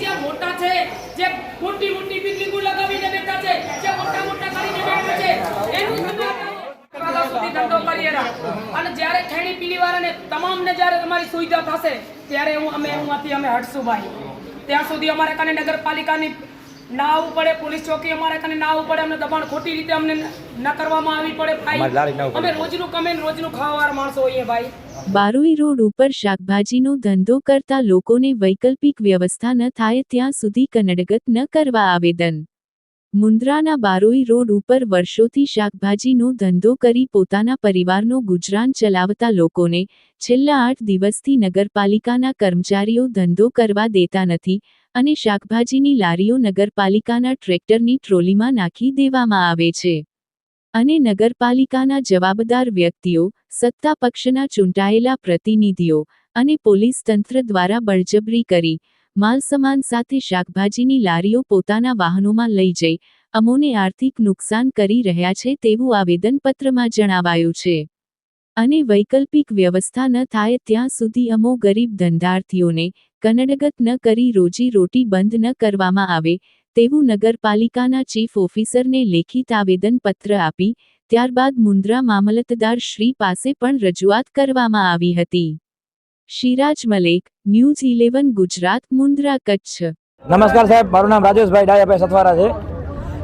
જે મોટા છે જે મોટી મોટી બિલ્ડિંગો લગાવીને બેઠા છે જે મોટા મોટા કરીને બેઠા છે એનું તમે હટાવો. ધંધો કરીએ અને જ્યારે ખેડી પીડી વાળાને તમામને જ્યારે તમારી સુવિધા થશે ત્યારે હું અમે એમાંથી અમે હટશું ભાઈ. ત્યાં સુધી અમારે કને નગરપાલિકાની ના આવવું પડે પોલીસ ચોકી અમારે કને ના આવવું પડે અમને દબાણ ખોટી રીતે અમને ન કરવામાં આવી પડે ભાઈ. અમે રોજનું કમે રોજનું ખાવાવાળા માણસો હોઈએ ભાઈ. બારોઈ રોડ ઉપર શાકભાજીનો ધંધો કરતા લોકોને વૈકલ્પિક વ્યવસ્થા ન થાય ત્યાં સુધી કનડગત ન કરવા આવેદન. મુન્દ્રાના બારોઈ રોડ ઉપર વર્ષોથી શાકભાજીનો ધંધો કરી પોતાના પરિવારનો ગુજરાન ચલાવતા લોકોને છેલ્લા આઠ દિવસથી નગરપાલિકાના કર્મચારીઓ ધંધો કરવા દેતા નથી અને શાકભાજીની લારીઓ નગરપાલિકાના ટ્રેક્ટરની ટ્રોલીમાં નાખી દેવામાં આવે છે. અને નગરપાલિકાના જવાબદાર વ્યક્તિઓ, સત્તા પક્ષના ચૂંટાયેલા પ્રતિનિધિઓ અને પોલીસ તંત્ર દ્વારા બળજબરી કરી માલસામાન સાથે શાકભાજીની લારીઓ પોતાના વાહનોમાં લઈ જઈ, અમોને આર્થિક નુકસાન કરી રહ્યા છે તેવું આવેદનપત્રમાં જણાવાયું છે. અને વૈકલ્પિક વ્યવસ્થા ન થાય ત્યાં સુધી અમો ગરીબ ધંધાર્થીઓને કનડગત ન કરી રોજી રોટી બંધ ન કરવામાં આવે, તેવું નગરપાલિકાના ચીફ ઓફિસરને લેખિત આવેદનપત્ર આપી, ત્યારબાદ મુન્દ્રા મામલતદાર શ્રી પાસે પણ રજૂઆત કરવામાં આવી હતી. Shiraj Malek, news eleven Gujarat Mundra Kutch. નમસ્કાર સાહેબ, મારું નામ રાજેશભાઈ ડાયાભાઈ સથવારા છે.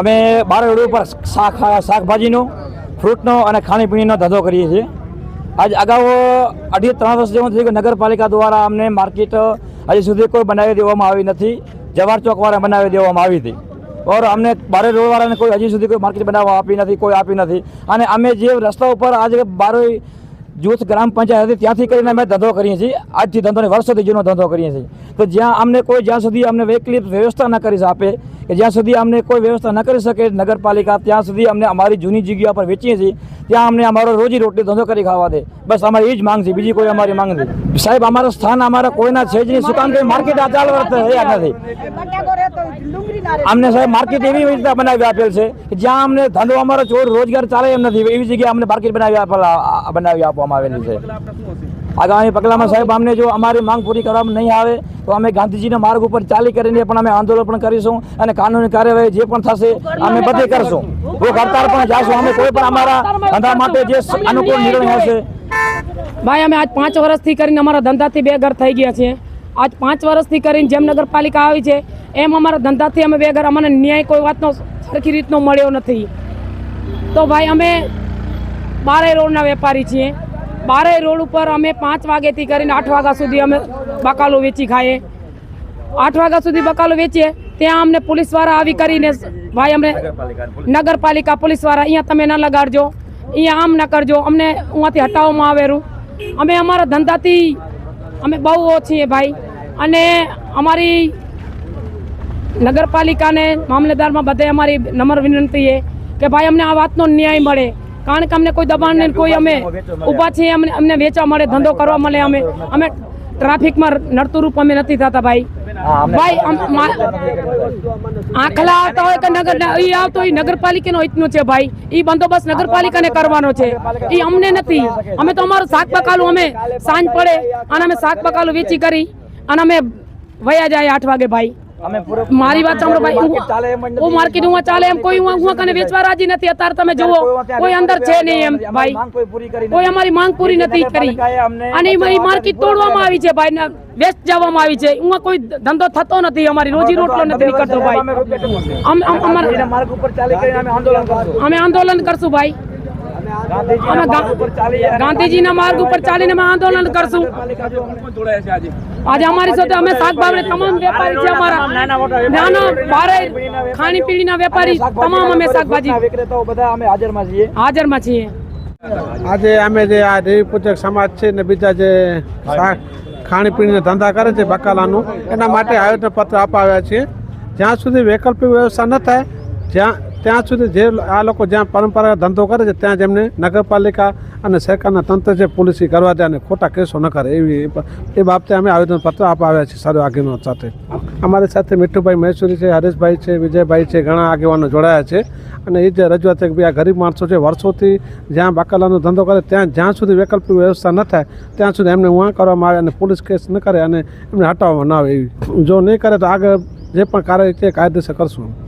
અમે બાર રોડ ઉપર શાક, શાકભાજીનો, ફ્રૂટનો અને ખાણીપીણીનો ધંધો કરીએ છીએ. આજ અગાઉ અઢી ત્રણ વર્ષ જેવું થયું કે નગરપાલિકા દ્વારા અમને માર્કેટ હજી સુધી કોઈ બનાવી દેવામાં આવી નથી. જવાહર ચોકવાળા બનાવી દેવામાં આવી હતી. ઓર અમને બારે રોડવાળાને કોઈ હજી સુધી કોઈ માર્કેટ બનાવવા આપી નથી, કોઈ આપી નથી. અને અમે જે રસ્તા ઉપર આજે બારોઈ જૂથ ગ્રામ પંચાયત હતી ત્યાંથી કરીને અમે ધંધો કરીએ છીએ. આજથી ધંધો નહીં, વર્ષોથી જૂનો ધંધો કરીએ છીએ. તો જ્યાં અમને કોઈ જ્યાં સુધી અમને વૈકલ્પિક વ્યવસ્થા ન કરી આપે કે જ્યાં સુધી અમને કોઈ વ્યવસ્થા ન કરી શકે નગરપાલિકા ત્યાં સુધી અમને અમારી જૂની જગ્યા પર વેચીએ છીએ ત્યાં અમને અમારો રોજી રોટી ધંધો કરી ખાવા દે. બસ અમારી એ જ માંગ છે બીજી કોઈ અમારી માંગ નથી. સાહેબ અમારું સ્થાન અમારા કોઈના છે જ નહીં. શું કામ માર્કેટ આ ચાલુ થયા નથી. અમને સાહેબ માર્કેટ એવી રીતે બનાવી આપેલ છે કે જ્યાં અમને ધંધો અમારો ચોર રોજગાર ચાલે એમ નથી. એવી જગ્યાએ અમને માર્કેટ બનાવી આપેલા બનાવી આપવામાં આવેલી છે. આગામી પગલામાં સાહેબ અમને જો અમારી માંગ પૂરી કરવામાં નહીં આવે તો અમે ગાંધીજીના માર્ગ ઉપર ચાલી કરીને પણ અમે આંદોલન પણ કરીશું અને કાનૂની કાર્યવાહી જે પણ થશે અમે બધે કરશું. ભૂખ હડતાળ પણ જાશું. અમે કોઈ પણ અમારા ધંધા માટે જે અનુકૂળ નિર્ણય હશે. ભાઈ અમે આજ પાંચ વર્ષથી કરીને અમારા ધંધાથી બે ઘર થઈ ગયા છે આજ પાંચ વર્ષથી કરીને જેમ નગરપાલિકા આવી છે એમ અમારા ધંધાથી અમે વેગર અમને ન્યાય કોઈ વાતનો સરખી રીતનો મળ્યો નથી. તો ભાઈ અમે બારે રોડના વેપારી છીએ. બારે રોડ ઉપર અમે પાંચ વાગ્યાથી કરીને આઠ વાગ્યા સુધી અમે બકાલો વેચી ખાઈએ. આઠ વાગ્યા સુધી બકાલો વેચીએ ત્યાં અમને પોલીસવાળા આવી કરીને ભાઈ અમને નગરપાલિકા પોલીસવાળા અહીંયા તમે ના લગાડજો. અહીંયા આમ ના કરજો. અમને અહીંયાથી હટાવવામાં આવેલું અમે અમારા ધંધાથી અમે બહુ છીએ ભાઈ. અને અમારી નગરપાલિકાને મામલેદારમાં બધે અમારી નમ્ર વિનંતી એ કે ભાઈ અમને આ વાતનો ન્યાય મળે. કારણ કે અમને કોઈ દબાણ નહીં કોઈ અમે ઊભા છીએ અમને અમને વેચવા મળે ધંધો કરવા મળે અમે. અમે ટ્રાફિકમાં નડતું રૂપ અમે નથી થતા ભાઈ. ભાઈ આખલા આવતા હોય કે નગર ઈ આવતો હોય નગરપાલિકાનો હિતનો છે ભાઈ. ઈ બંદોબસ્ત નગરપાલિકાને કરવાનો છે. ઈ અમને નથી. અમે તો અમારું શાક પકાલું અમે સાંજ પડે અને અમે શાક પકાલું વેચી કરી. અને અમે વયા જાય આઠ વાગે ભાઈ. મારી વાત સાંભળો ભાઈ. હું માર્કેટ હું ચાલે એમ કોઈ હું કને વેચવા રાજી નથી. અત્યારે તમે જુઓ કોઈ અંદર છે નહીં એમ ભાઈ. કોઈ અમારી માંગ પૂરી નથી કરી. અને માર્કેટ તોડવામાં આવી છે ભાઈ. વેસ્ટ જવામાં આવી છે. હું કોઈ ધંધો થતો નથી. અમારી રોજી રોટલો નથી નીકળતો ભાઈ. અમે આંદોલન કરશું ભાઈ. અમે ગાંધીજીના માર્ગ ઉપર ચાલીને અમે આંદોલન કરશું. આજે અમારી સાથે અમે શાકભાજી તમામ વેપારી છે અમારા નાના ભારે ખાણી પીણીના વેપારી તમામ અમે શાકભાજી. વિક્રેતાઓ બધા અમે હાજરમાં છીએ. હાજરમાં છીએ. આજે અમે જે આ દેવીપૂજક સમાજ છે ને બીજા જે ખાણીપીણીના ધંધા કરે છે બકાલાનું એના માટે આયોજન પત્ર અપાવ્યા છે જ્યાં સુધી વૈકલ્પિક વ્યવસ્થા ન થાય જ્યાં ત્યાં સુધી જે આ લોકો જ્યાં પરંપરાગત ધંધો કરે છે, ત્યાં જ એમને નગરપાલિકા અને સરકારના તંત્ર છે, પોલિસી કરવા દે અને ખોટા કેસો ન કરે, એવી એ બાબતે અમે આવેદનપત્ર આપવા આવ્યા છીએ સારું આગેવાનો સાથે. અમારી સાથે મીઠુભાઈ મહેસુરી છે, હરેશભાઈ છે, વિજયભાઈ છે, ઘણા આગેવાનો જોડાયા છે. અને એ જે રજૂઆત છે કે ભાઈ આ ગરીબ માણસો છે, વર્ષોથી જ્યાં બાકાલાનો ધંધો કરે, ત્યાં જ્યાં સુધી વૈકલ્પિક વ્યવસ્થા ન થાય, ત્યાં સુધી એમને ઉણા કરવામાં આવે અને પોલીસ કેસ ન કરે અને એમને હટાવવામાં ન આવે એવી. જો નહીં કરે તો આગળ જે પણ કાર્ય છે કાયદેસર કરશું.